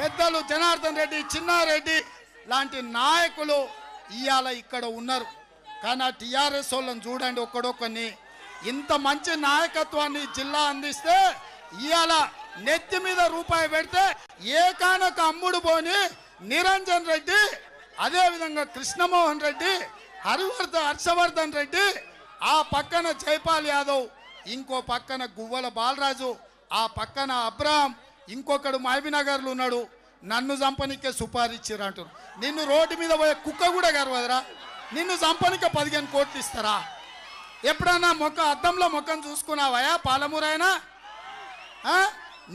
పెద్దలు జనార్దన్ రెడ్డి చిన్నారెడ్డి లాంటి నాయకులు ఇవాళ ఇక్కడ ఉన్నారు. కానీ ఆ టీఆర్ఎస్ వాళ్ళని చూడండి ఒక్కడొక్కని ఇంత మంచి నాయకత్వాన్ని జిల్లా అందిస్తే ఇవాళ నెత్తి మీద రూపాయి పెడితే ఏకానక అమ్ముడు పోని నిరంజన్ రెడ్డి అదేవిధంగా కృష్ణమోహన్ రెడ్డి హరివర్ధ హర్షవర్ధన్ రెడ్డి ఆ పక్కన జైపాల్ యాదవ్ ఇంకో పక్కన గువ్వల బాలరాజు ఆ పక్కన అబ్రాహం ఇంకొకడు మహబీనగర్లో ఉన్నాడు నన్ను చంపనికే సుపారిచ్చిర్రు అంటారు నిన్ను రోడ్డు మీద పోయే కుక్క కూడా గర్వదరా నిన్ను చంపనికే పదిహేను కోట్లు ఇస్తారా? ఎప్పుడన్నా మొక్క అద్దంలో మొక్కం చూసుకున్నావయా పాలమూరైనా?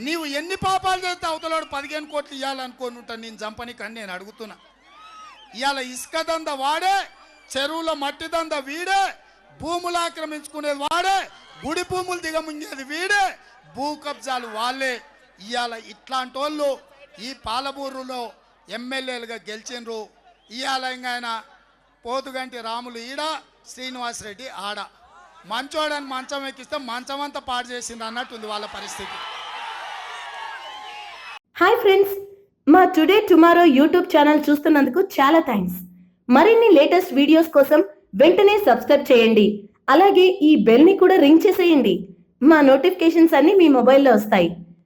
నీవు ఎన్ని పాపాలు చేస్తే అవతలాడు పదిహేను కోట్లు ఇవ్వాలనుకోని ఉంటాను నేను చంపనీకి అని నేను అడుగుతున్నా. ఇవాళ ఇసుక దంద వాడే చెరువుల మట్టి దంద వీడే భూములు ఆక్రమించుకునేది వాడే గుడి భూములు దిగముంగేది వీడే భూ కబ్జాలు వాళ్ళే. ఇవాళ ఇట్లాంటి వాళ్ళు ఈ పాలమూరులో ఎమ్మెల్యేలుగా గెలిచిండ్రు. ఇవాళ ఇంకా ఆయన పోతుగంటి రాములు ఈడ శ్రీనివాసరెడ్డి ఆడ. మంచోడని మంచం ఎక్కిస్తే మంచం అంతా పాడు చేసింది అన్నట్టుంది వాళ్ళ పరిస్థితి. హాయ్ ఫ్రెండ్స్ మా టుడే టుమారో యూట్యూబ్ ఛానల్ చూస్తున్నందుకు చాలా థ్యాంక్స్ మరిన్ని లేటెస్ట్ వీడియోస్ కోసం వెంటనే సబ్స్క్రైబ్ చేయండి. అలాగే ఈ బెల్ని కూడా రింగ్ చేసేయండి. మా నోటిఫికేషన్స్ అన్నీ మీ మొబైల్లో వస్తాయి.